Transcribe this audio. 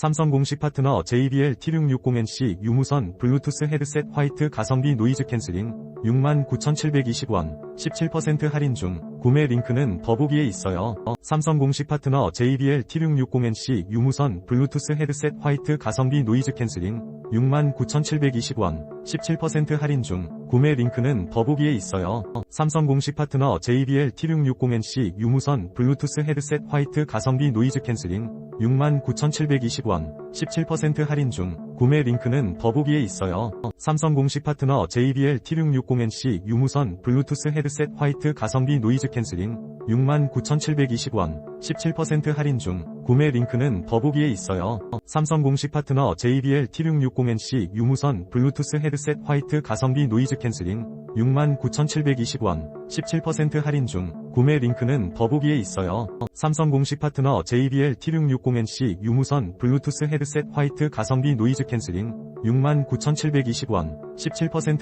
삼성 공식 파트너 JBL T660NC 유무선 블루투스 헤드셋 화이트 가성비 노이즈 캔슬링 69,720원 17% 할인 중 구매 링크는 더보기에 있어요. 어, 삼성 공식 파트너 JBL T660NC 유무선 블루투스 헤드셋 화이트 가성비 노이즈 캔슬링 69,720원 17% 할인 중 구매 링크는 더보기에 있어요. 어, 삼성 공식 파트너 JBL T660NC 유무선 블루투스 헤드셋 화이트 가성비 노이즈 캔슬링 69,720원 17% 할인 중 구매 링크는 더보기에 있어요. 어, 삼성 공식 파트너 JBL T660NC 유무선 블루투스 헤드셋 화이트 가성비 노이즈 캔슬링 69,720원 17% 할인 중 구매 링크는 더보기에 있어요. 어, 삼성 공식 파트너 JBL T660NC 유무선 블루투스 헤드셋 화이트 가성비 노이즈 캔슬링 69,720원 17% 할인 중 구매 링크는 더보기에 있어요. 어, 삼성 공식 파트너 JBL T660NC 유무선 블루투스 헤드셋 화이트 가성비 노이즈 캔슬링 69,720원 17%